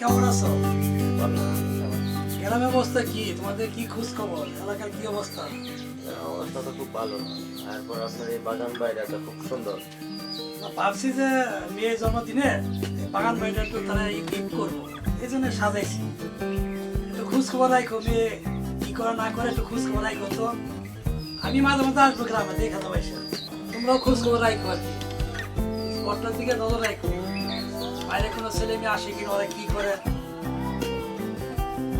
কেমন আছো? গ্রামের অবস্থা কি? তোমাদের কি খোঁজ খবর এলাকার কি অবস্থা? অবস্থা তো খুব ভালো। তারপর আপনার এই বাগান বাইরেটা খুব সুন্দর। ভাবছি যে মেয়ের জন্মদিনে বাগান বাড়িটা একটু তারা গিফট করব। এই জন্য সাজাইছি। একটু খোঁজ খবর রাখো মেয়ে কি করে না করে একটু খোঁজ খবর রাখো তো। আমি মাঝে মাঝে আসব গ্রামে দেখা এসে তোমরাও খোঁজ খবর রাখো আর কি। দিকে নজর রাখো। বাইরে কোনো ছেলে মেয়ে আসে কিনা ওরা কি করে?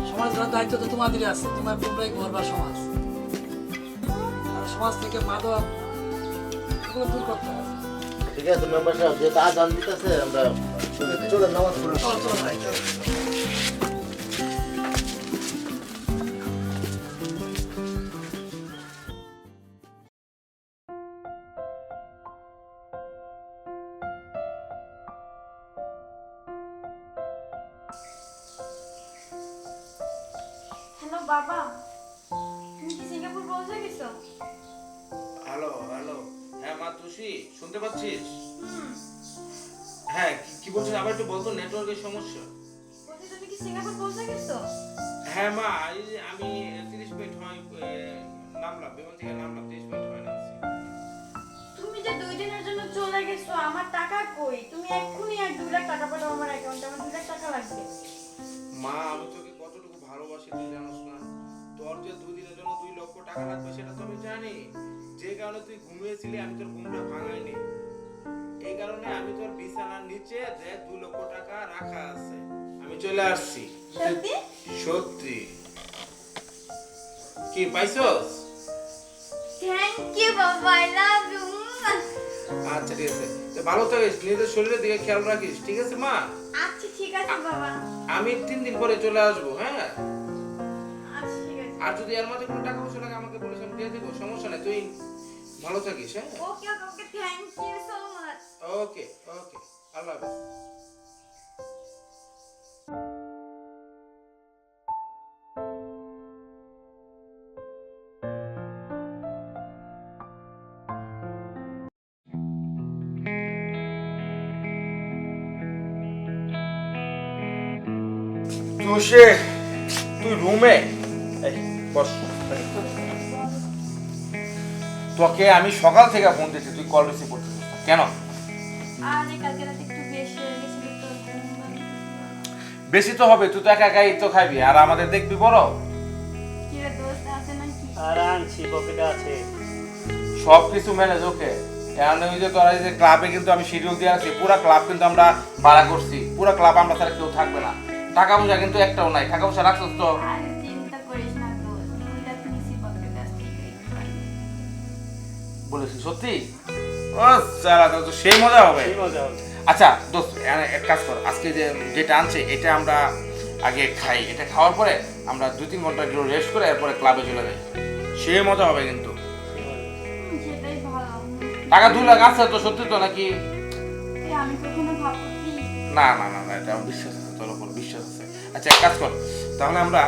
সমাজ দায়িত্ব তো তোমাদেরই আছে তোমার তোমরাই গড়বা সমাজ। আর সমাজ থেকে মাদক এগুলো দূর করতে হবে। ঠিক আছে মেম্বার সাহেব যেহেতু আজান দিতেছে আমরা চলে নামাজ পড়ে চলো চলো নামলাম বিমান থেকে নামলাম তিরিশ মিনিট হয় নামছি তুমি যে দুই দিনের জন্য চলে গেছো আমার টাকা কই? তুমি এক্ষুনি এক দুই লাখ টাকা পাঠাও আমার অ্যাকাউন্টে আমার দুই লাখ টাকা লাগবে। মা আমি তোকে কতটুকু ভালোবাসি তুই জানোস না? তোর যে দুই দিনের জন্য দুই লক্ষ টাকা লাগবে সেটা তো আমি জানি। যে কারণে তুই ঘুমিয়েছিলি আমি তোর ঘুমটা ভাঙাইনি। এই কারণে আমি তোর বিছানার নিচে যে দুই লক্ষ টাকা রাখা আছে আমি চলে আসছি। সত্যি? সত্যি। কি পাইছস? থ্যাংক ইউ বাবা আই লাভ ইউ আচ্ছা ঠিক আছে। তো ভালো থাকিস নিজের শরীরের দিকে খেয়াল রাখিস ঠিক আছে মা? আচ্ছা ঠিক আছে বাবা। আমি তিন দিন পরে চলে আসব হ্যাঁ? আচ্ছা আর যদি এর মাঝে কোনো টাকা পয়সা লাগে আমাকে বলিস আমি দিয়ে দেবো সমস্যা নেই তুই ভালো থাকিস হ্যাঁ? Okay okay okay thank you so much okay okay আল্লাহ হাফেজ তুষে তুই রুমে? এই বস। তোকে আমি সকাল থেকে ফোন দিচ্ছি তুই কল রিসিভ করতেছিস কেন? আরে কালকে রাতে একটু বেশি তো হবে তুই তো একা একাই তো খাবি। আর আমাদের দেখবি বড়? সব কিছু ম্যানেজ ওকে। এখন ওই যে তোরা যে ক্লাবে কিন্তু আমি শিডিউল দিয়ে আছি পুরো ক্লাব কিন্তু আমরা ভাড়া করছি। পুরো ক্লাব আমরা ছাড়া কেউ থাকবে না। টাকা পয়সা কিন্তু একটাও নাই টাকা পয়সা রাখছিস তো। বলেছি সত্যি? ও সারা তো সেই মজা হবে। মজা হবে। আচ্ছা দোস্ত এক কাজ কর আজকে যে যেটা আনছে এটা আমরা আগে খাই এটা খাওয়ার পরে আমরা দুই তিন ঘণ্টা একটু রেস্ট করে এরপরে ক্লাবে চলে যাই। সে মজা হবে কিন্তু। টাকা দুই লাখ আছে তো সত্যি তো নাকি? না না না না এটা বিশ্বাস। আচ্ছা এক কাজ কর। তাহলে আমরা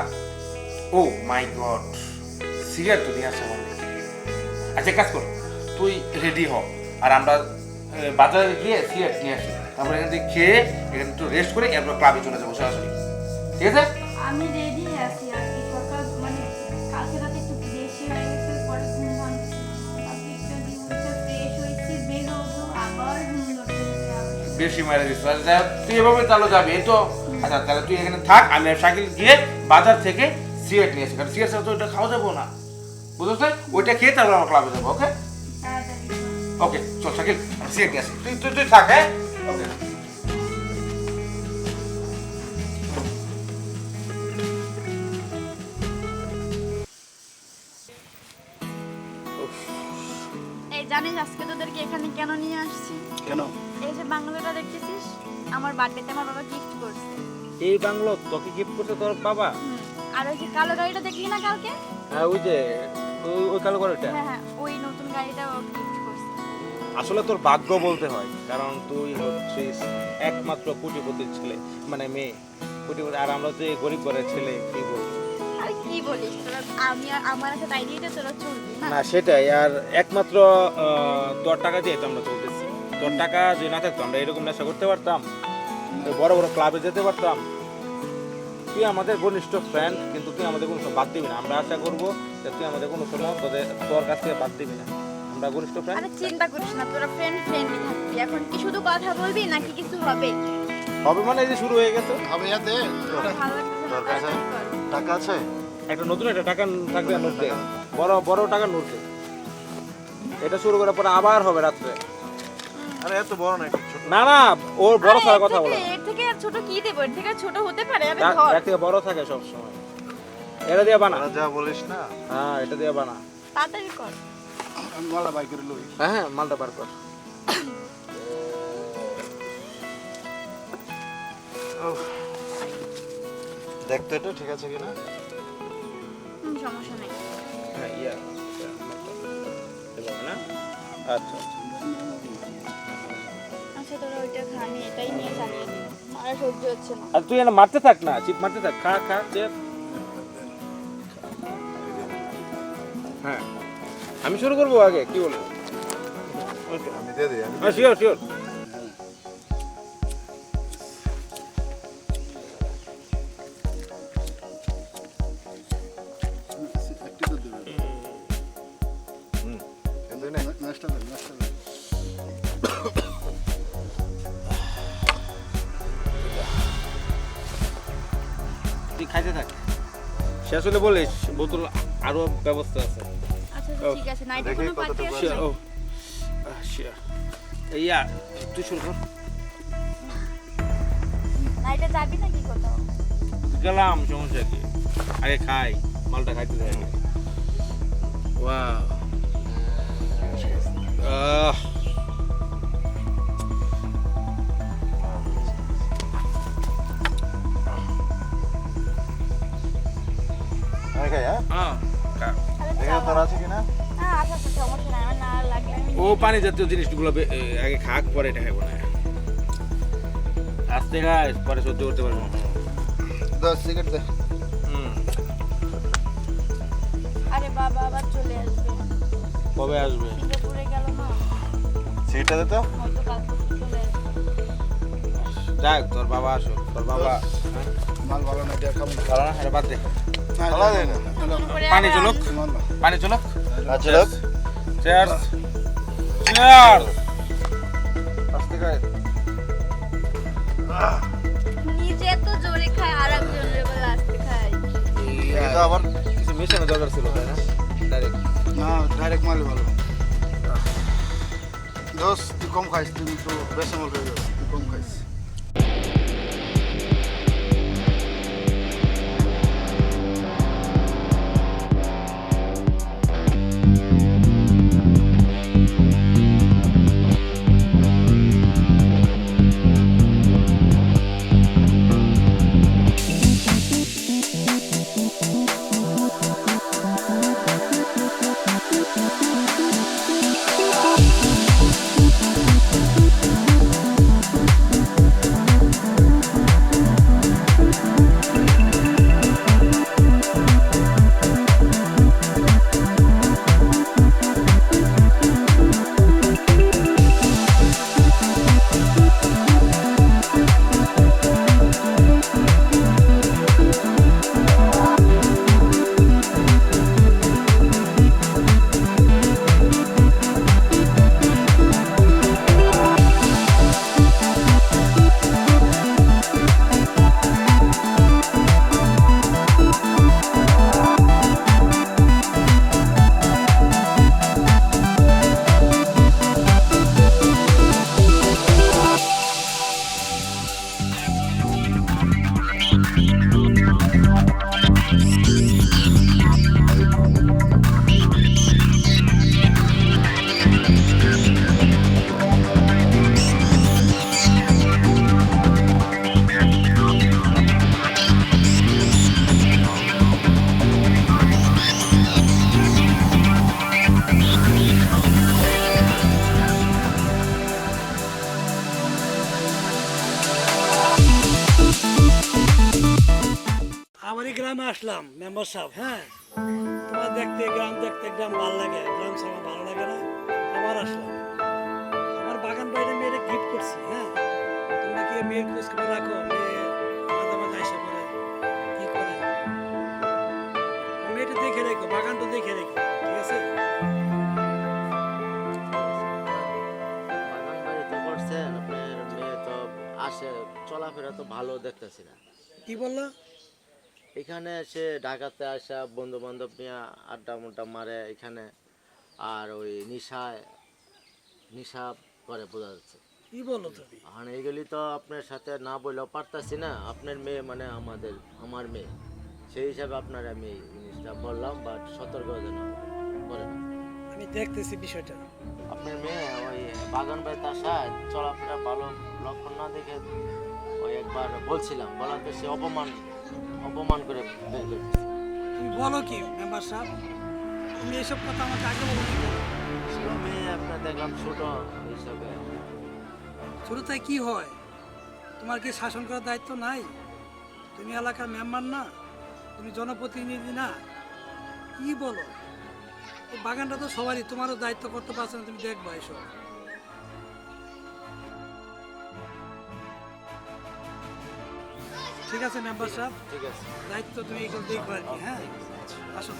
ও মাই গড সিগারেট তো নিয়ে আসা আচ্ছা এক কাজ কর তুই রেডি হ। আর আমরা বাজারে গিয়ে সিগারেট নিয়ে আসি। তারপরে এখান থেকে খেয়ে এখানে একটু রেস্ট করে এরপর ক্লাবে চলে যাব সরাসরি। ঠিক আছে? আমি রেডি আছি আর কি সকাল মানে কালকে রাতে একটু বেশি হয়ে গেছে পরে ঘুম ভাঙছে কালকে একটু ফ্রেশ হয়েছি বের হব আবার ঘুম ধরতে হবে। আবার বেশি মেরে দিস আচ্ছা তুই এভাবে তাহলে যাবি এই তো। আচ্ছা তাহলে তুই এখানে থাক আমি আর শাকিল গিয়ে বাজার থেকে সিগারেট নিয়ে আসি কারণ সিগারেট ছাড়া তো ওইটা খাওয়া যাব না। বুঝতে? ওইটা খেয়ে তারপর আমার ক্লাবে যাব ওকে ওকে চল শাকিল আমি সিগারেট নিয়ে আসি। তুই তুই তুই থাক হ্যাঁ? ওকে এই জানিস আজকে তোদেরকে এখানে কেন নিয়ে আসছি? কেন? এই যে বাংলোটা দেখতেছিস? আমার বার্থডেতে আমার বাবা গিফট করছে। এই বাংলো তোকে গিফট করতে তোর বাবা। আর ওই যে কালো গাড়িটা দেখলি না কালকে? হ্যাঁ ওই যে ওই কালো ঘরটা হ্যাঁ হ্যাঁ ওই নতুন গাড়িটা গিফট করছে। আসলে তোর ভাগ্য বলতে হয় কারণ তুই হচ্ছিস একমাত্র কোটিপতির ছেলে মানে মেয়ে। কোটিপতি আর আমরা তো এই গরিব ঘরের ছেলে কি বলব? আর কি বলিস তোরা আমি আর আমার একটা দিয়ে তোরা চলবি না? না সেটাই আর একমাত্র তোর টাকা দিয়ে তো আমরা চলতেছি। তোর টাকা যদি না থাকতো আমরা এরকম নেশা করতে পারতাম? বড় বড় ক্লাবে যেতে পারতাম। তুই আমাদের ঘনিষ্ঠ ফ্রেন্ড কিন্তু তুই আমাদের কোনো সময় বাদ দিবি না। আমরা আশা করব যে তুই আমাদের কোনো সময় তোদের তোর কাছ থেকে বাদ দিবি না। আমরা ঘনিষ্ঠ ফ্রেন্ড আরে চিন্তা করিস না তোরা ফ্রেন্ড ফ্রেন্ডই থাকবি। এখন কি শুধু কথা বলবি নাকি কিছু হবে? হবে মানে এই যে শুরু হয়ে গেছে। হবে ভালো লাগতেছে দরকার আছে? টাকা আছে? একটা নতুন একটা টাকা থাকবে নোট দে বড় বড় টাকা নোট দে এটা শুরু করার পরে আবার হবে রাত্রে। আরে এত বড় না একটু ছোট না না ওর বড় এর কথা বলে এর থেকে আর ছোট কি দেবো এর থেকে ছোট হতে পারে আরে ধর এর থেকে বড় থাকে সব সময় এটা দিয়ে বানা যা বলিস না হ্যাঁ এটা দিয়ে বানা তাড়াতাড়ি কর আমি মালা বাইকের লই হ্যাঁ হ্যাঁ মালটা বার কর দেখতো এটা ঠিক আছে কিনা সমস্যা নেই হ্যাঁ ইয়া না আচ্ছা আচ্ছা তোরা ওইটা খা আমি এটাই নিয়ে চালিয়ে দিই আর সহ্য হচ্ছে না। আর তুই এটা মারতে থাক না চিপ মারতে থাক খা খা দে। হ্যাঁ। আমি শুরু করব আগে কি বলব? আমি দিয়ে দিই শিওর শিওর শেষ হলে বলিস বোতল আরও ব্যবস্থা আছে। আচ্ছা ঠিক আছে নাইটে কোনো পার্টি আছে? ও। শিওর ইয়া তুই শুরু কর। নাইটে যাবি নাকি কোথাও? গেলাম সমস্যা কি? আগে খাই মালটা খাইতে দেয় আহ ও পানি জাতীয় জিনিসগুলো আগে খাক পরে এটা খাব না। আস্তে খাই পরে সহ্য করতে পারব। দশ সিগারেট দে। হুম। আরে বাবা আবার চলে আসবে। কবে আসবে? সিঙ্গাপুরে গেল না। সিগারেটটা তো। যাক তোর বাবা আসো তোর বাবা মাল ভালো না দিয়া খাব। ভালো না এটা বাদ দে। পানি চলুক পানি চলুক। আচ্ছা চেয়ার্স আস্তে খাই নিজে এত জোরে খায় আর একজনের বলে আসতে খায়। এটা আবার কিছু মিশানো দরকার ছিল তাই না? ডাইরেক্ট না ডাইরেক্ট মাল ভালো। দোষ তুই কম খাইস তুই একটু বেশি মাল হয়ে যাবে তুই কম খাইস। গ্রাম মেম্বার সাহেব হ্যাঁ? তোমার দেখতে গ্রাম দেখতে গ্রাম ভালো লাগে গ্রাম সাহেব ভালো লাগে না। আমার আসলাম। আমার বাগান বাইরে মেয়েরা গিফট করছি হ্যাঁ? তোমরা কি মেয়ের খোঁজ খবর রাখো? মেয়ে কি করে? মেয়েটা দেখে রেখো বাগানটা দেখে রেখো ঠিক আছে? আসে চলাফেরা তো ভালো দেখতেছি না। কি বলল? এখানে সে ঢাকাতে আসা বন্ধু বান্ধব নিয়ে আড্ডা মুড্ডা মারে এখানে। আর ওই নিশায় নিশা করে বোঝা যাচ্ছে। কি বলো তুমি? আর এইগুলি তো আপনার সাথে না বললেও পারতাছি না। আপনার মেয়ে মানে আমাদের আমার মেয়ে। সেই হিসাবে আপনার আমি এই জিনিসটা বললাম বাট সতর্ক যেন করেন আমি দেখতেছি বিষয়টা। আপনার মেয়ে ওই বাগান বাড়িতে আসায় চলাফেরা ভালো লক্ষণ না দেখে ওই একবার বলছিলাম বলাতে সে অপমান অপমান করে বের তুমি বলো কি মেম্বার সাহেব? তুমি এসব কথা আমাকে আগে বলো মেয়ে আপনার দেখলাম ছোট হিসাবে ছোটতায় কি হয়? তোমার কি শাসন করার দায়িত্ব নাই? তুমি এলাকার মেম্বার না তুমি জনপ্রতিনিধি না। কি বলো? এই বাগানটা তো সবারই তোমারও দায়িত্ব করতে পারছ না তুমি দেখবা এসব ঠিক আছে মেম্বার সাহেব? ঠিক আছে। দায়িত্ব তুমি এখন দেখবে আর কি হ্যাঁ? আসো।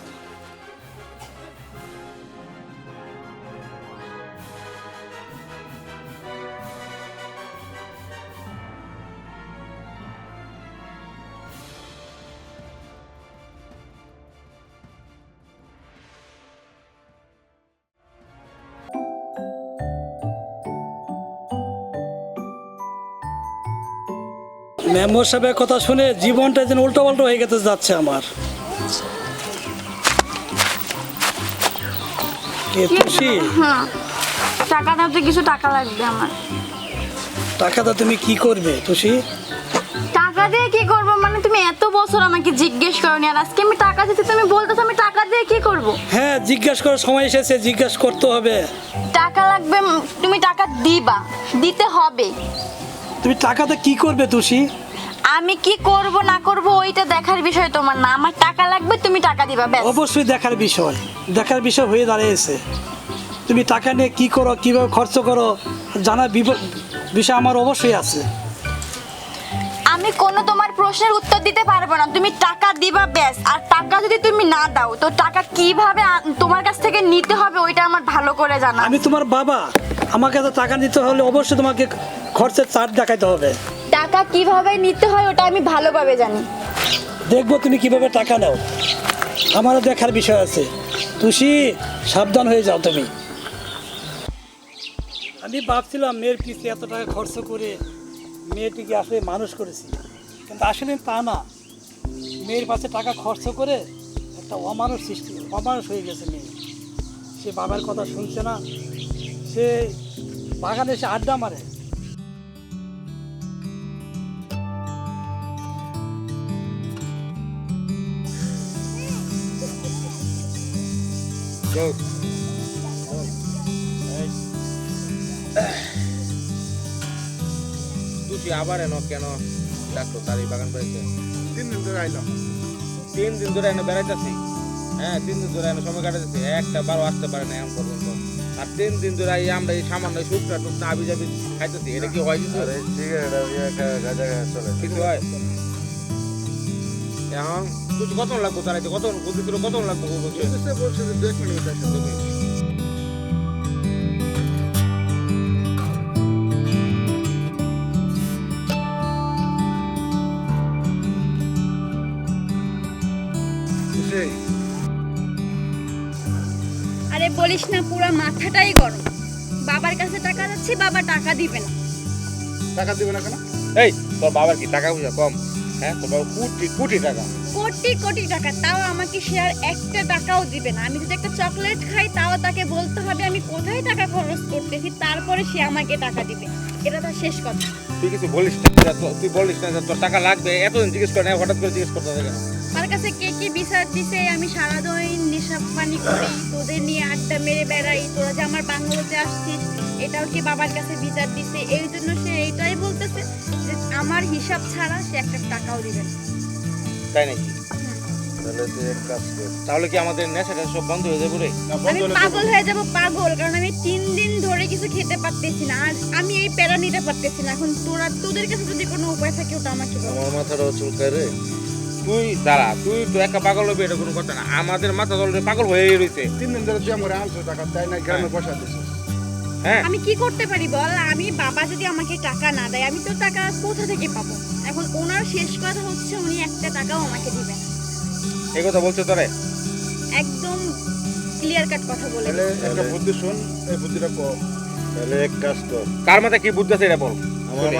মেম্বার সাহেবের কথা শুনে জীবনটা যেন উল্টো পাল্টো হয়ে গেতে যাচ্ছে আমার। কে খুশি? হ্যাঁ টাকা দাও তো কিছু টাকা লাগবে আমার। টাকাটা তুমি কি করবে তুষি? টাকা দিয়ে কি করব? মানে তুমি এত বছর আমাকে জিজ্ঞেস করনি আর আজকে আমি টাকা দিতে তুমি বলতেছো আমি টাকা দিয়ে কি করব? হ্যাঁ জিজ্ঞাসা করার সময় এসেছে জিজ্ঞাসা করতে হবে। টাকা লাগবে তুমি টাকা দিবা দিতে হবে। তুমি টাকাটা কি করবে তুষি? আমি কি করব না করব ওইটা দেখার বিষয় তোমার না। আমার টাকা লাগবে তুমি টাকা দিবা ব্যাস। অবশ্যই দেখার বিষয়। দেখার বিষয় হয়ে দাঁড়িয়েছে। তুমি টাকা নিয়ে কি করো কীভাবে খরচ করো জানার বিষয় আমার অবশ্যই আছে। আমি কোনো তোমার প্রশ্নের উত্তর দিতে পারব না। তুমি টাকা দিবা ব্যাস। আর টাকা যদি তুমি না দাও তো টাকা কীভাবে তোমার কাছ থেকে নিতে হবে ওইটা আমার ভালো করে জানা। আমি তোমার বাবা। আমাকে তো টাকা দিতে হলে অবশ্যই তোমাকে খরচের চার্ট দেখাইতে হবে। টাকা কীভাবে নিতে হয় ওটা আমি ভালোভাবে জানি। দেখব তুমি কীভাবে টাকা নাও। আমারও দেখার বিষয় আছে। তুষি, সাবধান হয়ে যাও তুমি। আমি ভাবছিলাম মেয়ের পিছনে এত টাকা খরচ করে মেয়েটিকে আসলে মানুষ করেছি। কিন্তু আসলে তা না। মেয়ের পাশে টাকা খরচ করে একটা অমানুষ সৃষ্টি, অমানুষ হয়ে গেছে মেয়ে। সে বাবার কথা শুনছে না। সে বাগানে এসে আড্ডা মারে। তুই আবার এনো কেন ডাকতো তার এই বাগান বাড়িতে? তিন দিন ধরে আইলাম। তিন দিন ধরে এনে বেড়াইতেছি? হ্যাঁ তিন দিন ধরে এনে সময় কাটাতেছি একটা বারো আসতে পারে না এখন পর্যন্ত। আর তিন দিন ধরে এই আমরা এই সামান্য শুকনা টুকনা আবি যাবি খাইতেছি। এটা কি হয় কিছু কিছু হয়। এখন তুই কত লাগবো তার কত বুদ্ধি তোর কত লাগবো বলছে বলছে বলছে যে দেখ মিনিট আরে বলিস না পুরা মাথাটাই গরম। বাবার কাছে টাকা যাচ্ছে বাবা টাকা দিবে না। টাকা দিবে না কেন? এই তোর বাবার কি টাকা পয়সা কম? হ্যাঁ তোর কোটি কোটি টাকা। কোটি কোটি টাকা তাও আমাকে শেয়ার একটা টাকাও দিবে না। আমি যদি একটা চকলেট খাই তাও তাকে বলতে হবে আমি কোথায় টাকা খরচ করতেছি? তারপরে সে আমাকে টাকা দিবে। এটা তার শেষ কথা। তুই কিছু বলিস না তুই বলিস না তোর টাকা লাগবে। এতদিন জিজ্ঞেস করে না হঠাৎ করে জিজ্ঞেস করতে হবে না তার কাছে কে কি বিচার দিছে আমি সারাদিন নেশা পানি করি তোদের নিয়ে আড্ডা মেরে বেড়াই তোরা যে আমার বাংলোতে আসছিস এটাও কি বাবার কাছে বিচার দিছে? এই জন্য সে এইটাই বলতেছে যে আমার হিসাব ছাড়া সে একটা টাকাও দিবে না। তাই নাকি? তাহলে তুই এক কাজ কর। তাহলে কি আমাদের নেশাটা সব বন্ধ হয়ে যাবে রে? আমি পাগল হয়ে যাব পাগল কারণ আমি তিন দিন ধরে কিছু খেতে পারতেছি না আর আমি এই প্যারা নিতে পারতেছি না। এখন তোরা তোদের কাছে যদি কোনো উপায় থাকে ওটা আমাকে আমার মাথাটাও চুলকায় রে। তুই দাঁড়া তুই তো একা পাগল হবে এটা কোনো কথা না। আমাদের মাথা দল পাগল হয়ে রয়েছে তিন দিন ধরে তুই আমার আনছো টাকা তাই না গ্রামে বসা দিছিস হ্যাঁ। আমি কি করতে পারি বল? আমি বাবা যদি আমাকে টাকা না দেয় আমি তো টাকা কোথা থেকে পাবো? এখন ওনার শেষ কথা হচ্ছে উনি একটা টাকাও আমাকে দিবেন না। এই কথা বলছো তোরে? একদম ক্লিয়ার কাট কথা বলে তাহলে একটা বুদ্ধি শুন এই বুদ্ধিটা কর। তাহলে এক কাজ কর। কার মাথায় কি বুদ্ধি আছে এটা বল। তোর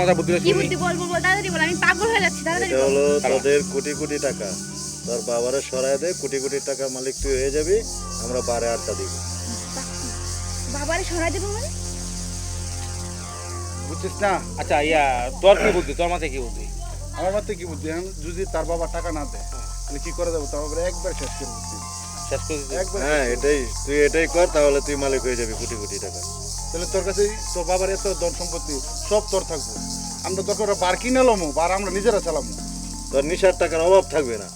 মাথায় বুদ্ধি কি বুদ্ধি বলব বল তাড়াতাড়ি বল আমি পাগল হয়ে যাচ্ছি তাড়াতাড়ি বল। হলো তোদের কোটি কোটি টাকা। তোর বাবারে সরাই দে কোটি কোটি টাকা মালিক তুই হয়ে যাবি আমরা বারে আড্ডা দিব। বাবারে সরাই দেবো মানে? বুঝছিস না? আচ্ছা ইয়া তোর কি বুদ্ধি? তোর মাথায় কি বুদ্ধি? আমার মাথায় কি বুদ্ধি? যদি তার বাবা টাকা না দেয় তাহলে কি করে দেবো? তার একবার শেষ করে বুদ্ধি শেষ করে দিতে হ্যাঁ এটাই তুই এটাই কর তাহলে তুই মালিক হয়ে যাবি কোটি কোটি টাকা। তাহলে তোর কাছে তোর বাবার এত ধন সম্পত্তি সব তোর থাকব। আমরা দরকার হলে বার কিনে এলামো বার আমরা নিজেরা চালামো। তোর নিশার টাকার অভাব থাকবে না।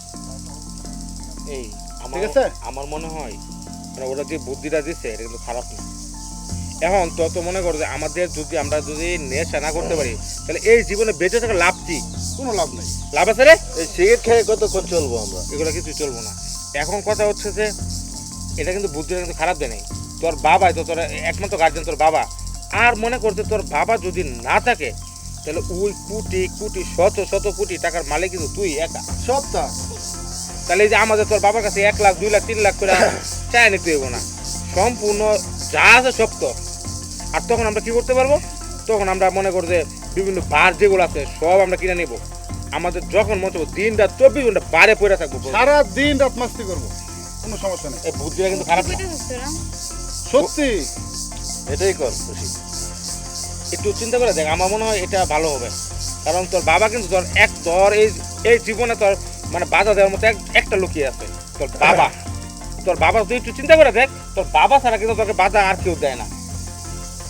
এই আমার ঠিক আছে? আমার মনে হয় মানে ওরা যে বুদ্ধিটা দিচ্ছে এটা কিন্তু খারাপ না। এখন তো তো মনে করো যে আমাদের যদি আমরা যদি নেশা না করতে পারি তাহলে এই জীবনে বেঁচে থাকা লাভ কি? কোনো লাভ নেই। লাভ আছে রে? এই সিগারেট খেয়ে কতক্ষণ চলবো আমরা? এগুলো কিছু চলবো না। এখন কথা হচ্ছে যে এটা কিন্তু বুদ্ধিটা কিন্তু খারাপ দেয় নাই। তোর বাবাই তো তোর একমাত্র গার্জেন তোর বাবা। আর মনে করছে তোর বাবা যদি না থাকে তাহলে ওই কোটি কোটি শত শত কোটি টাকার মালিক কিন্তু তুই একা। সব তার তাহলে এই যে আমাদের তোর বাবার কাছে এক লাখ দুই লাখ তিন লাখ করে চাই নিতে হইব না। সম্পূর্ণ যা আছে সব তোর আর তখন আমরা কি করতে পারব? তখন আমরা মনে করি যে বিভিন্ন বার যেগুলো আছে সব আমরা কিনে নিব। আমাদের যখন মনে করব দিন রাত চব্বিশ ঘণ্টা বারে পড়ে থাকব। সারা দিন রাত মাস্তি করব। কোনো সমস্যা নেই। এই বুদ্ধিটা কিন্তু খারাপ না? সত্যি? এটাই কর, খুশি। একটু চিন্তা করে দেখ, আমার মনে হয় এটা ভালো হবে। কারণ তোর বাবা কিন্তু তোর এক, তোর এই এই জীবনে তোর মানে বাধা দেওয়ার মতো এক- একটা লুকিয়ে আছে, তোর বাবা। তোর বাবা, তুই একটু চিন্তা করে দেখ, তোর বাবা ছাড়া কিন্তু তোকে বাধা আর কেউ দেয় না।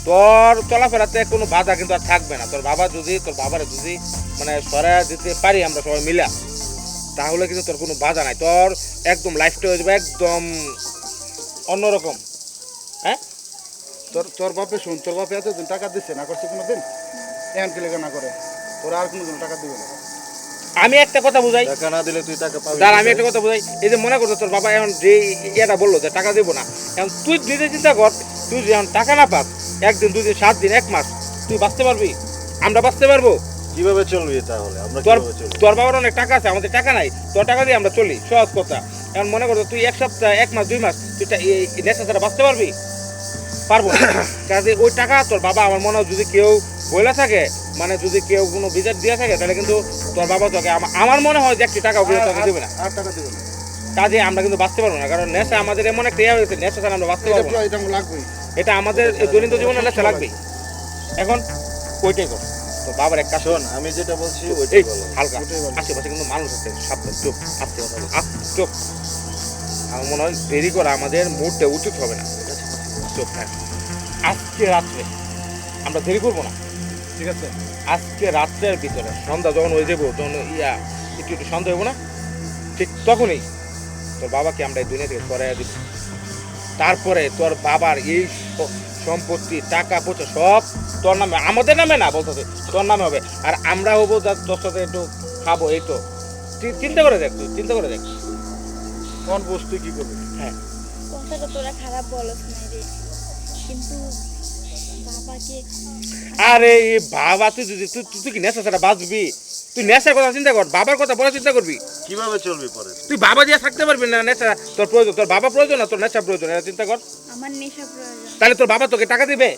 তোর চলাফেরাতে কোনো বাধা কিন্তু আর থাকবে না। তোর বাবা যদি, তোর বাবারে যদি মানে সরাই দিতে পারি আমরা সবাই মিলা, তাহলে কিন্তু তোর কোনো বাধা নাই। তোর একদম লাইফটা হয়ে যাবে একদম অন্যরকম। হ্যাঁ? তোর তোর বাপে শুন তোর বাপে এতদিন টাকা দিচ্ছে না করছে কোনো দিন এখন কি লেগে না করে? তোরা আর কোনো দিন টাকা দিবে না। আমি একটা কথা বুঝাই। টাকা না দিলে তুই টাকা পাবি দাঁড়া আমি একটা কথা বোঝাই। এই যে মনে করছ তোর বাবা এখন যে ইয়েটা বলল যে টাকা দেবো না এখন তুই নিজে চিন্তা কর তুই যদি এখন টাকা না পাস একদিন দুই দিন সাত দিন এক মাস তুই বাঁচতে পারবি? আমরা বাঁচতে পারব? কীভাবে চলবি তাহলে? আমরা তোর তোর বাবার অনেক টাকা আছে আমাদের টাকা নাই। তোর টাকা দিয়ে আমরা চলি সহজ কথা। এখন মনে করছ তুই এক সপ্তাহ এক মাস দুই মাস তুই নেশা ছাড়া বাঁচতে পারবি? পারব কাজে ওই টাকা তোর বাবা আমার মনে হয় যদি কেউ বইলা থাকে মানে যদি কেউ কোনো বিচার দিয়ে থাকে তাহলে কিন্তু তোর বাবা তোকে আমার মনে হয় যে একটি টাকা তোকে দেবে না। আর টাকা দিবে না। কাজে আমরা কিন্তু বাঁচতে পারব না কারণ নেশা আমাদের এমন একটা ইয়ে হয়েছে নেশা ছাড়া আমরা বাঁচতে এটা পারব এটা আমাদের দৈনন্দিন জীবনে নেশা লাগবেই। এখন ওইটাই কর। তো বাবার এক কাজ শোন আমি যেটা বলছি ওইটাই হালকা। আশেপাশে কিন্তু মানুষ আছে সাবধান চুপ আস্তে বল, আমার মনে হয় দেরি করা আমাদের মুডটা উচিত হবে না। হ্যাঁ আজকে রাত্রে আমরা দেরি করব না। ঠিক আছে। আজকে রাত্রের ভিতরে সন্ধ্যা যখন হয়ে যাব তখন ইয়া একটু একটু সন্ধ্যা হব না? ঠিক তখনই তোর বাবাকে আমরা এই দুনিয়া থেকে সরাইয়া দিব। তারপরে তোর বাবার এই সম্পত্তি টাকা পয়সা সব তোর নামে আমাদের নামে না বলতে তোর নামে হবে। আর আমরা হব যা তোর সাথে একটু খাব এই তো। চিন্তা করে দেখ তুই চিন্তা করে দেখ। কোন বস্তু কি করবে? হ্যাঁ। কথাটা তোরা খারাপ বলস না রে। কিন্তু বাবাকে আরে এই বাবা তুই যদি তুই তুই- কি নেশা ছাড়া বাঁচবি? তুই নেশার কথা চিন্তা কর বাবার কথা চিন্তা করবি? কীভাবে চলবি পরে? তুই বাবা দিয়ে থাকতে পারবি না নেশা তোর প্রয়োজন তোর বাবা প্রয়োজন না তোর নেশা প্রয়োজন এটা চিন্তা কর। আমার নেশা প্রয়োজন। তাহলে তোর বাবা তোকে টাকা দিবে?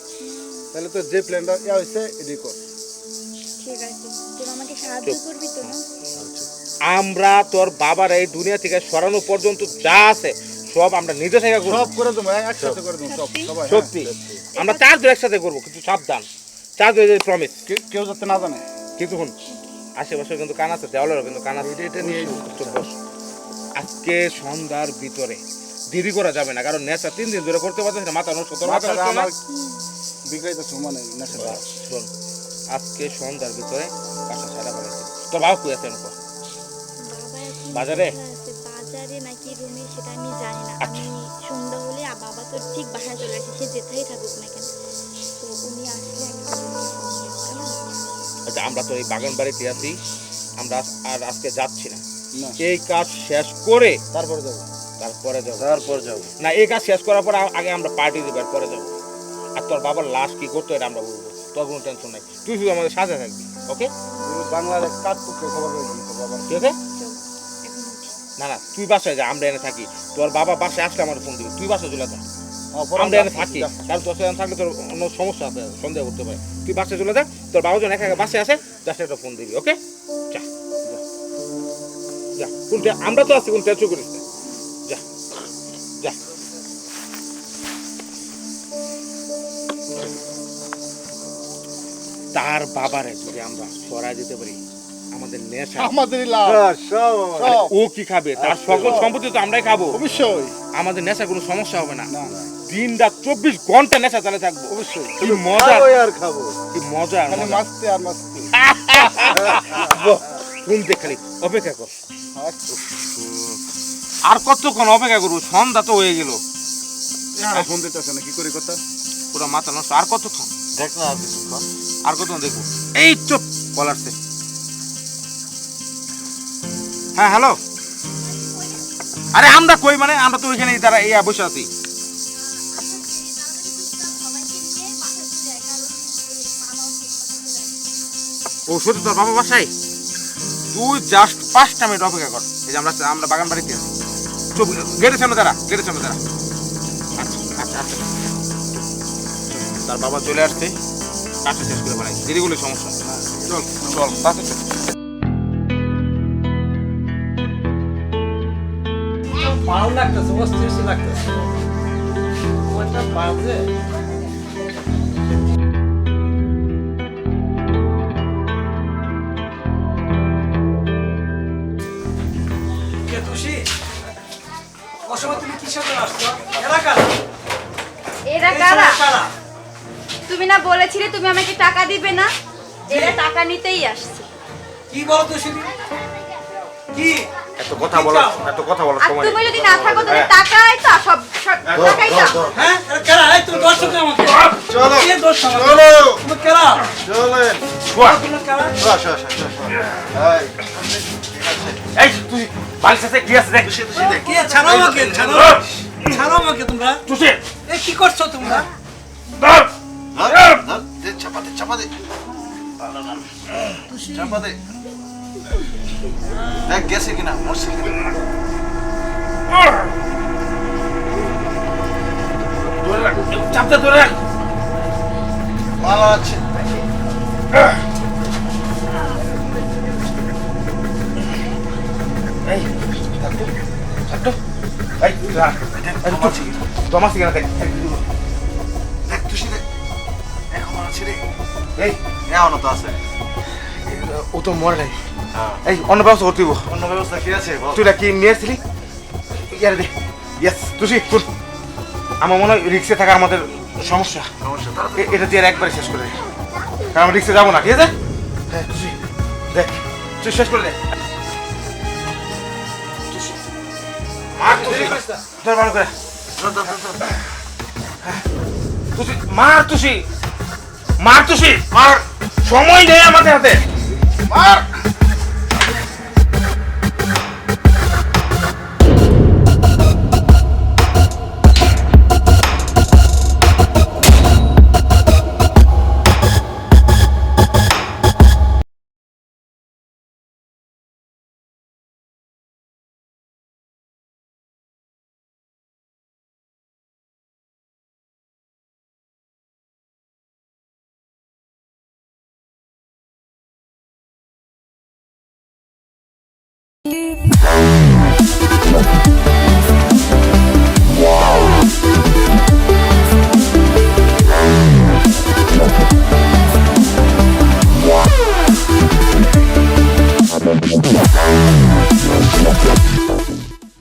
তাহলে তো যে প্ল্যানটা ইয়া হয়েছে কর। ঠিক আছে তোরা আমাকে সাহায্য করবি তো না? আমরা তোর বাবার এই দুনিয়া থেকে সরানো পর্যন্ত যা আছে সব আমরা নিজে থেকে করব। সব করে দেবো একসাথে করে দেবো সব সবাই। সত্যি। আমরা চারজন একসাথে করব কিন্তু সাবধান। চারজন প্রমিস কেউ- কেউ যাতে না জানে। কিন্তু শুন আশেপাশে কিন্তু কান আছে দেওয়ালেরও কিন্তু কান আছে। এটা নিয়ে। আজকে সন্ধ্যার ভিতরে দেরি করা যাবে না কারণ নেশা তিন দিন ধরে করতে পারতেছে না মাথা নষ্ট বিকাইতে সমানে নেশাটা। শোন আজকে সন্ধ্যার ভিতরে বাসা ছাড়া বাড়াইছে তোর বাবা কই আছে বাজারে? বাজারে নাকি রুমে সেটা আমি জানি না। আমি সন্ধ্যা হলে বাবা তো ঠিক বাসায় চলে আসে সে যেথাই থাকুক না কেন। তো উনি আসলে আচ্ছা আমরা তো এই বাগান বাড়িতে আছি আমরা আর আজকে যাচ্ছি না। এই কাজ শেষ করে তারপরে যাব। তারপরে যাব। তারপর যাব। না এই কাজ শেষ করার পর আগে আমরা পার্টি দেবো এরপরে যাব। আর তোর বাবার লাশ কি করতো এটা আমরা বলব। তোর কোনো টেনশন নাই। তুই শুধু আমাদের সাথে থাকবি ওকে বাংলার কাঠ পক্ষে খবর ঠিক আছে না না তুই বাসায় যা আমরা এনে থাকি। তোর বাবা বাসায় আসলে আমার ফোন দিবি। তুই বাসায় চলে যা। আমরা এনে থাকি। কারণ তোর সাথে থাকলে তোর অন্য সমস্যা আছে সন্দেহ করতে পারে। তুই বাসায় চলে যা তোর বাবা যখন একা একা বাসায় আসে জাস্ট একটা ফোন দিবি ওকে যা যা। যা কোনটা আমরা তো আছি কোন টেনশন করিস যা যা। তার বাবারে যদি আমরা সরাই দিতে পারি আমাদের নেশা। সব। আমার। সব। ও কি খাবে? তার সকল সম্পত্তি তো আমরাই খাব। অবশ্যই। আমাদের নেশা কোনো সমস্যা হবে না। দিন রাত চব্বিশ ঘণ্টা নেশা চালে থাকব। অবশ্যই। কি মজা। আর খাব। কি মজা মজা। মাছতে আর মাছতে ঘুম দেখ খালি। অপেক্ষা কর। আর কতক্ষণ অপেক্ষা করব? সন্ধ্যা তো হয়ে গেল। হ্যাঁ। ফোন না কি করে কথা? পুরো মাথা নষ্ট। আর কতক্ষণ? দেখ না আর কতক্ষণ দেখব? এই চুপ কল আসছে। হ্যাঁ হ্যালো আরে, আমরা কই মানে? আমরা তো ওইখানে তারা এই বসে আছি। ও সত্যি তোর বাবা বাসায়? তুই জাস্ট পাঁচটা মিনিট অপেক্ষা কর। এই যে আমরা আমরা বাগান বাড়িতে আছি। চুপ গেটের সামনে দাঁড়া গেটের সামনে দাঁড়া। আচ্ছা আচ্ছা আচ্ছা। তার বাবা চলে আসছে। কাজটা শেষ করে বেড়াই। দেরি করলে সমস্যা চল চল তাতে চল। ভালো লাগতেছে অস্থির লাগতেছে। ওটা বাজে কে তুমি না বলেছিলে তুমি আমাকে টাকা দিবে না? এরা টাকা নিতেই আসছে। কি বলো তুষি কি? এত কথা বলো এত কথা বলো সময় তুমি যদি না থাকো তাহলে টাকাই তো সব সব টাকাই তো। হ্যাঁ এরা কারা? এই তুমি তুমি আমাকে। চলো কে দোষ আমাকে। চলো। তুমি কারা? চলেন তুমি কারা? আসো, আসো, আসো। এই, এই তুই সাথে কি আছে দেখ? কে ছাড়ো আমাকে ছাড়ো। ছাড়ো আমাকে তোমরা। তুসে এ কি করছ তোমরা? ধর, ধর, দে, চাপা দে, চাপা দে। চাপা দে। দেখ, গেছে কিনা, মরছে কিনা। চাপটা ধরে রাখ ভালো আছে। তোমার সিগারেট দেখ দেখ, তুষি দেখ। এখনও আছে রে। এই এখনও তো আছে। ও তো মরে নাই এই অন্য ব্যবস্থা করতে হইব। অন্য ব্যবস্থা কি আছে? তুই কি নিয়ে এসেছিলি? ইয়ারে দে। ইয়েস তুই তুল। আমার মনে হয় রিক্সে থাকা আমাদের সমস্যা। সমস্যা, এটা দিয়ে আর একবারে শেষ করে দে। কারণ আমরা রিক্সে যাব না ঠিক আছে? হ্যাঁ দেখ। তুই শেষ করে দে। মার তুই ধর ভালো করে। ধর। তুই মার তুষি। মার তুষি। মার। সময় নেই আমাদের হাতে। মার।